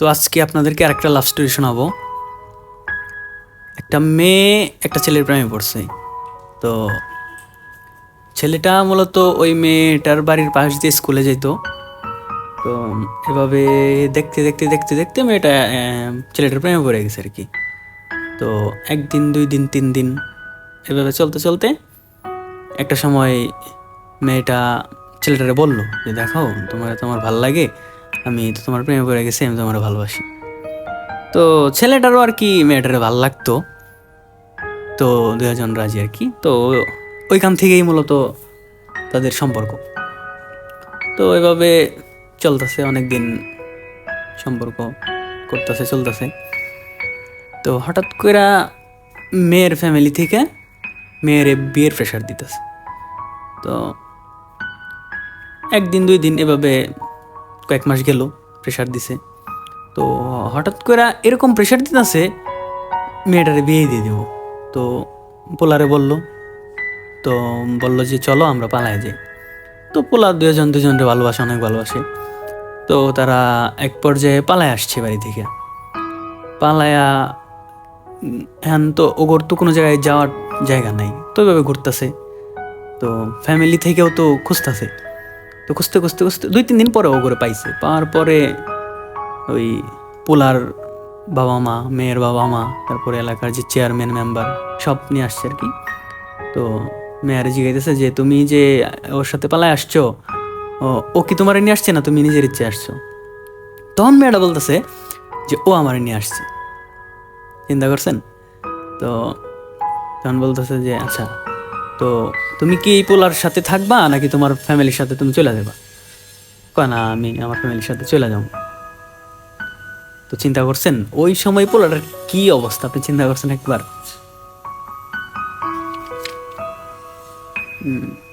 তো আজকে আপনাদেরকে আরেকটা লাভ স্টোরি শোনাবো। একটা মেয়ে, একটা ছেলের প্রেমে পড়ছে। তো ছেলেটা মূলত ওই মেয়েটার বাড়ির পাশ দিয়ে স্কুলে যেত। তো এভাবে দেখতে দেখতে দেখতে দেখতে মেয়েটা ছেলেটার প্রেমে পড়ে গেছে আর কি। তো একদিন, দুই দিন, তিন দিন এভাবে চলতে চলতে একটা সময় মেয়েটা ছেলেটারে বলল যে, দেখো, তোমার তোমার ভালো লাগে। আমি তো তোমার প্রেমে পড়ে গেছি, আমি তোমার ভালোবাসি। তো ছেলেটারও আর কি মেয়েটারে ভালো লাগতো। তো দুজন রাজি আর কি। তো ওইখান থেকেই মূলত তাদের সম্পর্ক। তো এভাবে চলতেছে অনেক দিন সম্পর্ক করতেছে, চলতেছে। তো হঠাৎ করে মেয়ের ফ্যামিলি থেকে মেয়ের বিয়ের প্রেশার দিতেছে। তো একদিন দুই দিন এভাবে কয়েক মাস গেল প্রেশার দিছে। তো হঠাৎ করে এরকম প্রেশার দিতেছে, মেয়েটারে বিয়ে দিয়ে দেবো। তো পোলারে বলল, তো বলল যে, চলো আমরা পালায় যাই। তো পোলা দুজন দুজনকে ভালোবাসে, অনেক ভালোবাসে। তো তারা এক পর্যায়ে পালায় আসছে বাড়ি থেকে। পালায়া এখন তো ওগর তো কোনো জায়গায় যাওয়ার জায়গা নাই, তো এভাবে ঘুরতেছে। তো ফ্যামিলি থেকেও তো খুঁজতেছে। তো খুঁজতে খুঁজতে খুঁজতে দুই, তিন দিন পরে ও করে পাইছে। পাওয়ার পরে ওই পোলার বাবা মা, মেয়ের বাবা মা, তারপরে এলাকার যে চেয়ারম্যান মেম্বার সব নিয়ে আসছে আর কি। তো মেয়ার জিজ্ঞাসা যে, তুমি যে ওর সাথে পালায় আসছো, ও কি তোমার নিয়ে আসছে না তুমি নিজের ইচ্ছে আসছো? তখন মেয়েটা বলতেছে যে, ও আমার নিয়ে আসছে। চিন্তা করছেন? তো তখন বলতেছে যে আচ্ছা তো তুমি কি এই পোলার সাথে থাকবা নাকি তোমার ফ্যামিলির সাথে তুমি চলে যাবা? কয় না আমি আমার ফ্যামিলির সাথে চলে যাব। তো চিন্তা করছেন ওই সময় পোলাটার কি অবস্থা? আপনি চিন্তা করছেন একবার। হুম,